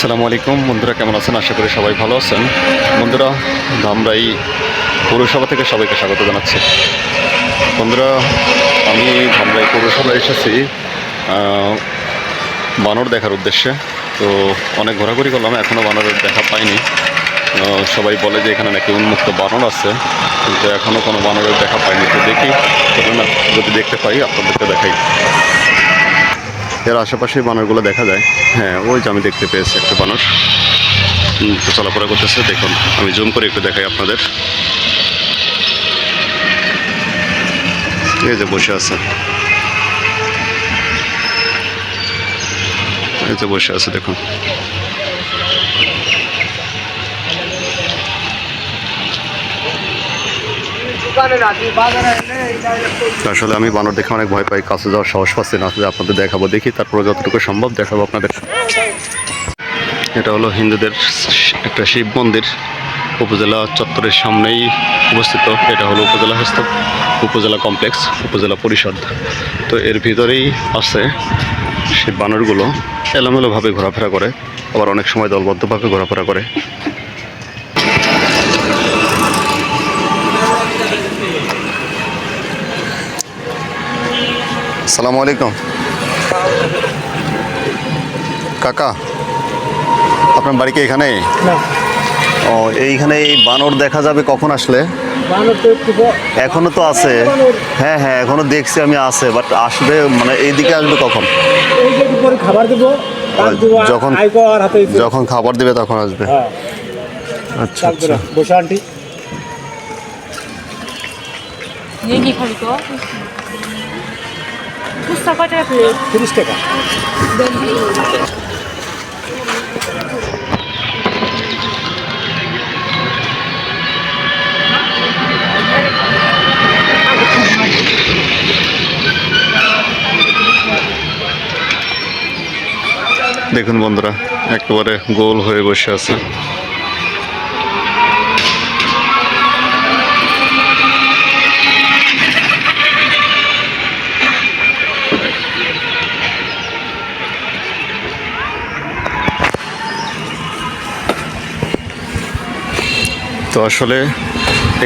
আসসালামু আলাইকুম। বন্ধুরা কেমন আছেন? আশা করি সবাই ভালো আছেন। বন্ধুরা ধামরাই পৌরসভা থেকে সবাইকে স্বাগত জানাচ্ছি। বন্ধুরা আমি ধামরাই পৌরসভায় এসেছি বানর দেখার উদ্দেশ্যে। তো অনেক ঘোরাঘুরি করলাম এখনও বানরের দেখা পাইনি। সবাই বলে যে এখানে নাকি উন্মুক্ত বানর আছে কিন্তু এখনও কোনো বানরের দেখা পাইনি। তো দেখি না, যদি দেখতে পাই আপনাদেরকে দেখাই। এর আশেপাশে বানরগুলো দেখা যায়। হ্যাঁ ওই যে আমি দেখতে পেয়েছি একটা বানর। তো চলাফেরা করতেছে, দেখুন। আমি জুম করে একটু দেখাই আপনাদের। এই যে বসে আছে। এই যে বসে আছে, দেখুন। আসলে আমি বানর দেখে অনেক ভয় পাই, কাছে যাওয়ার সাহস পাচ্ছি না, আসলে আপনাদের দেখাবো, দেখি তারপরে যতটুকু সম্ভব দেখাবো আপনাদের। এটা হলো হিন্দুদের একটা শিব মন্দির, উপজেলা চত্বরের সামনেই অবস্থিত। এটা হলো উপজেলা হস্ত, উপজেলা কমপ্লেক্স, উপজেলা পরিষদ। তো এর ভিতরেই আছে সেই বানরগুলো, এলোমেলোভাবে ঘোরাফেরা করে, আবার অনেক সময় দলবদ্ধভাবে ঘোরাফেরা করে। আসসালামু আলাইকুম। কাকা আপনার বাড়ি কি এখানে ও এইখানে এই বানর দেখা যাবে কখন আসলে? বানর তো এখনও তো আছে। হ্যাঁ হ্যাঁ এখনও দেখছি আমি আছে বাট আসবে মানে এইদিকে আসবে কখন? খাবার দেবো যখন- আইকো আর হাতে দিবো। যখন খাবার দিবে তখন আসবে। হ্যাঁ। আচ্ছা আচ্ছা। বসে আন্টি। প্লেট? তিরিশ টাকা। দেখুন বন্ধুরা একেবারে গোল হয়ে বসে আছে। তো আসলে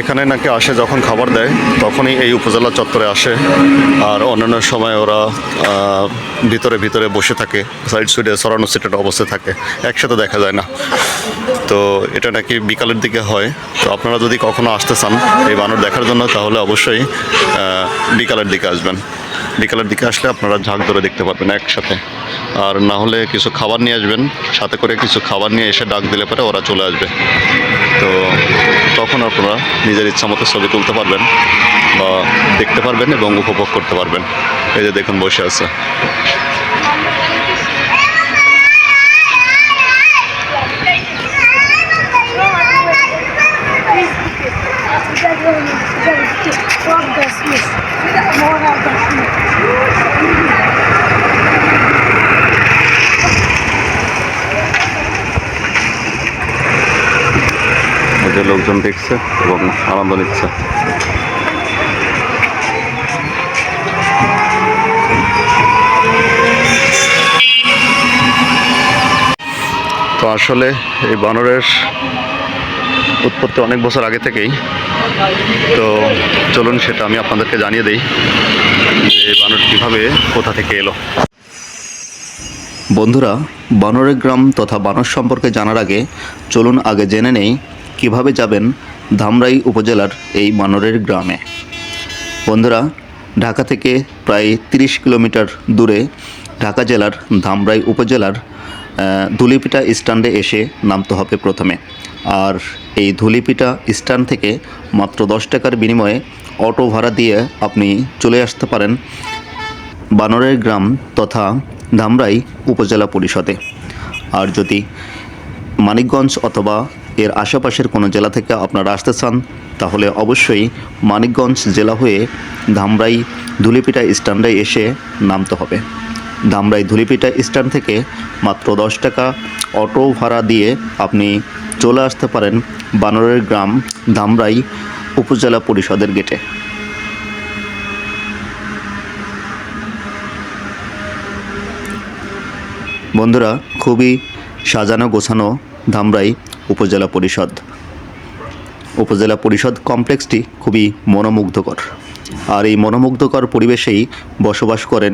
এখানে নাকি আসে যখন খাবার দেয়, তখনই এই উপজেলা চত্বরে আসে। আর অন্যান্য সময় ওরা ভিতরে ভিতরে বসে থাকে, সাইড সুইডে সরানো সিটেড অবস্থায় থাকে, একসাথে দেখা যায় না। তো এটা নাকি বিকালের দিকে হয়। তো আপনারা যদি কখনো আসতে চান এই বানর দেখার জন্য, তাহলে অবশ্যই বিকালের দিকে আসবেন। বিকালের দিকে আসলে আপনারা ঝাঁক ধরে দেখতে পারবেন একসাথে। আর না হলে কিছু খাবার নিয়ে আসবেন, সাথে করে কিছু খাবার নিয়ে এসে ডাক দিলে পরে ওরা চলে আসবে। তো তখন আপনারা নিজের ইচ্ছা মতো ছবি তুলতে পারবেন বা দেখতে পারবেন এবং উপভোগ করতে পারবেন। এই যে দেখুন বসে আছে। লোকজন দেখছে এবং আনন্দ নিচ্ছে। তো আসলে এই বানরের উৎপত্তি অনেক বছর আগে থেকেই। তো চলুন সেটা আমি আপনাদেরকে জানিয়ে দিই যে বানর কীভাবে কোথা থেকে এলো। বন্ধুরা, বানরের গ্রাম তথা বানর সম্পর্কে জানার আগে চলুন আগে জেনে নেই কীভাবে যাবেন ধামরাই উপজেলার এই বানরের গ্রামে? বন্ধুরা, ঢাকা থেকে প্রায় 30 কিলোমিটার দূরে ঢাকা জেলার ধামরাই উপজেলার ধুলিপিটা স্ট্যান্ডে এসে নামতে হবে প্রথমে। আর এই ধুলিপিটা স্ট্যান্ড থেকে মাত্র দশ টাকার বিনিময়ে অটো ভাড়া দিয়ে আপনি চলে আসতে পারেন বানরের গ্রাম তথা ধামরাই উপজেলা পরিষদে। আর যদি মানিকগঞ্জ অথবা এর আশেপাশের কোনো জেলা থেকে আপনারা আসতে চান, তাহলে অবশ্যই মানিকগঞ্জ জেলা হয়ে ধামরাই ধুলিপিটা স্ট্যান্ডে এসে নামতে হবে। ধামরাই ধুলিপিটা স্ট্যান্ড থেকে মাত্র দশ টাকা অটো ভাড়া দিয়ে আপনি চলে আসতে পারেন বানরের গ্রাম ধামরাই উপজেলা পরিষদের গেটে। বন্ধুরা, খুবই সাজানো গোছানো ধামরাই উপজেলা পরিষদ। উপজেলা পরিষদ কমপ্লেক্সটি খুবই মনোমুগ্ধকর। আর এই মনোমুগ্ধকর পরিবেশেই বসবাস করেন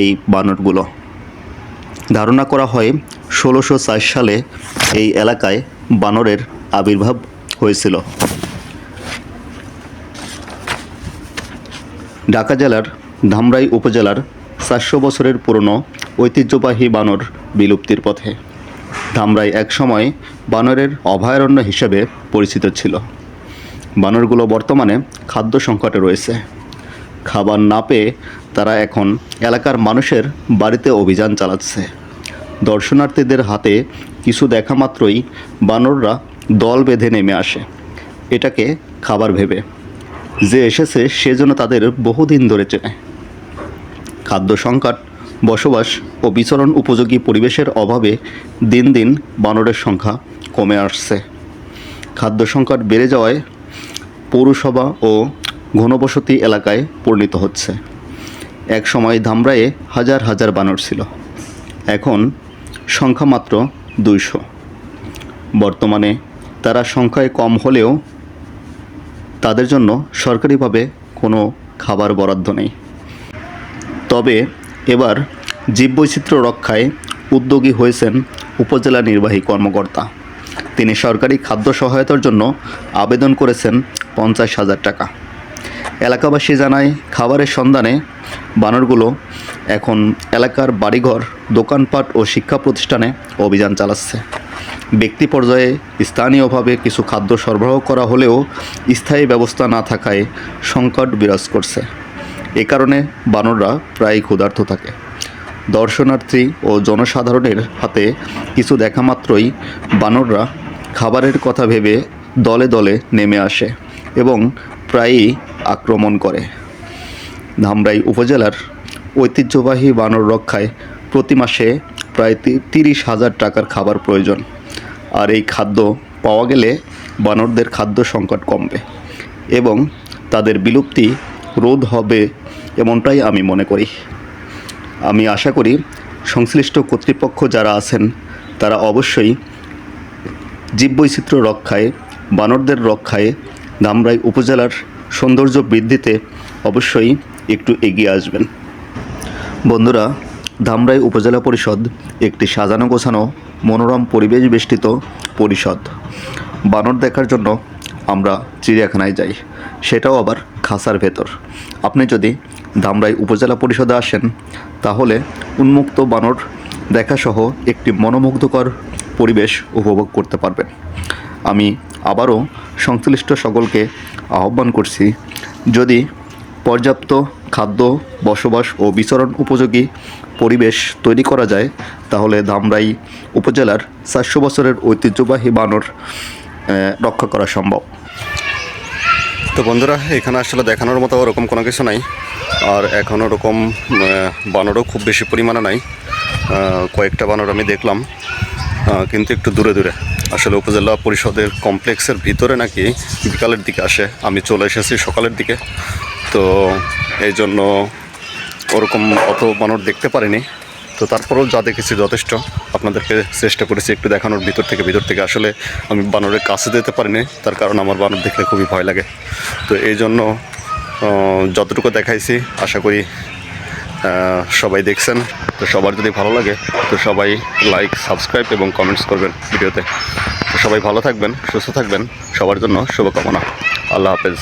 এই বানরগুলো। ধারণা করা হয় ষোলোশো সালে এই এলাকায় বানরের আবির্ভাব হয়েছিল। ঢাকা জেলার ধামরাই উপজেলার চারশো বছরের পুরনো ঐতিহ্যবাহী বানর বিলুপ্তির পথে। ধামরাই একসময় বানরের অভয়ারণ্য হিসেবে পরিচিত ছিল। বানরগুলো বর্তমানে খাদ্য সংকটে রয়েছে। খাবার না পেয়ে তারা এখন এলাকার মানুষের বাড়িতে অভিযান চালাচ্ছে। দর্শনার্থীদের হাতে কিছু দেখা মাত্রই বানররা দল বেঁধে নেমে আসে। এটাকে খাবার ভেবে। যে এসেছে সেজন্য তাদের বহুদিন ধরে চেনে। খাদ্য সংকট বসবাস ও বিচরণ উপযোগী পরিবেশের অভাবে দিন দিন বানরের সংখ্যা কমে আসছে। খাদ্য সংকট বেড়ে যাওয়ায় পৌরসভা ও ঘনবসতি এলাকায় পরিণত হচ্ছে। এক সময় ধামরায়ে হাজার হাজার বানর ছিল। এখন সংখ্যা মাত্র দুইশো। বর্তমানে তারা সংখ্যায় কম হলেও তাদের জন্য সরকারিভাবে কোনো খাবার বরাদ্দ নেই। তবে এবার জীববৈচিত্র্য রক্ষায় উদ্যোগী হয়েছেন উপজেলা নির্বাহী কর্মকর্তা। তিনি সরকারি খাদ্য সহায়তার জন্য আবেদন করেছেন পঞ্চাশ হাজার টাকা। এলাকাবাসী জানায়, খাবারের সন্ধানে বানরগুলো এখন এলাকার বাড়িঘর, দোকানপাট ও শিক্ষা প্রতিষ্ঠানে অভিযান চালাচ্ছে। ব্যক্তি পর্যায়ে স্থানীয়ভাবে কিছু খাদ্য সরবরাহ করা হলেও স্থায়ী ব্যবস্থা না থাকায় সংকট বিরাজ করছে। এ কারণে বানররা প্রায় ক্ষুধার্ত থাকে। দর্শনার্থী ও জনসাধারণের হাতে কিছু দেখা মাত্রই বানররা খাবারের কথা ভেবে দলে দলে নেমে আসে এবং প্রায়ই আক্রমণ করে। ধামরাই উপজেলার ঐতিহ্যবাহী বানর রক্ষায় প্রতি মাসে প্রায় তিরিশ হাজার টাকার খাবার প্রয়োজন। আর এই খাদ্য পাওয়া গেলে বানরদের খাদ্য সংকট কমবে এবং তাদের বিলুপ্তি রোধ হবে এমনটাই আমি মনে করি। আমি আশা করি সংশ্লিষ্ট কর্তৃপক্ষ যারা আছেন, তারা অবশ্যই জীববৈচিত্র্য রক্ষায়, বানরদের রক্ষায় ধামরাই উপজেলার সৌন্দর্য বৃদ্ধিতে অবশ্যই একটু এগিয়ে আসবেন। বন্ধুরা ধামরাই উপজেলা পরিষদ একটি সাজানো গোছানো মনোরম পরিবেশ বেষ্টিত পরিষদ। বানর দেখার জন্য আমরা চিড়িয়াখানায় যাই, সেটাও আবার খাসার ভেতর। আপনি যদি ধামরাই উপজেলা পরিষদে আসেন, তাহলে উন্মুক্ত বানর দেখাসহ একটি মনোমুগ্ধকর পরিবেশ উপভোগ করতে পারবেন। আমি আবারও সংশ্লিষ্ট সকলকে আহ্বান করছি, যদি পর্যাপ্ত খাদ্য, বসবাস ও বিচরণ উপযোগী পরিবেশ তৈরি করা যায়, তাহলে ধামরাই উপজেলার চারশো বছরের ঐতিহ্যবাহী বানর রক্ষা করা সম্ভব। তো বন্ধুরা, এখানে আসলে দেখানোর মতো ওরকম কোনো কিছু নাই। আর এখন ওরকম বানরও খুব বেশি পরিমাণে নাই। কয়েকটা বানর আমি দেখলাম। কিন্তু একটু দূরে দূরে। আসলে উপজেলা পরিষদের কমপ্লেক্সের ভিতরে নাকি বিকালের দিকে আসে। আমি চলে এসেছি সকালের দিকে। তো এই জন্য ওরকম অত বানর দেখতে পারিনি। তো তারপরেও যা দেখেছি যথেষ্ট। আপনাদেরকে চেষ্টা করেছি একটু দেখানোর ভিতর থেকে ভিতর থেকে। আসলে আমি বানরের কাছে যেতে পারিনি। তার কারণ আমার বানর দেখলে খুবই ভয় লাগে। তো এই জন্য যতটুকু দেখাইছি, আশা করি সবাই দেখছেন। তো সবার যদি ভালো লাগে, তো সবাই লাইক সাবস্ক্রাইব এবং কমেন্টস করবেন ভিডিওতে। তো সবাই ভালো থাকবেন, সুস্থ থাকবেন। সবার জন্য শুভকামনা। আল্লাহ হাফেজ।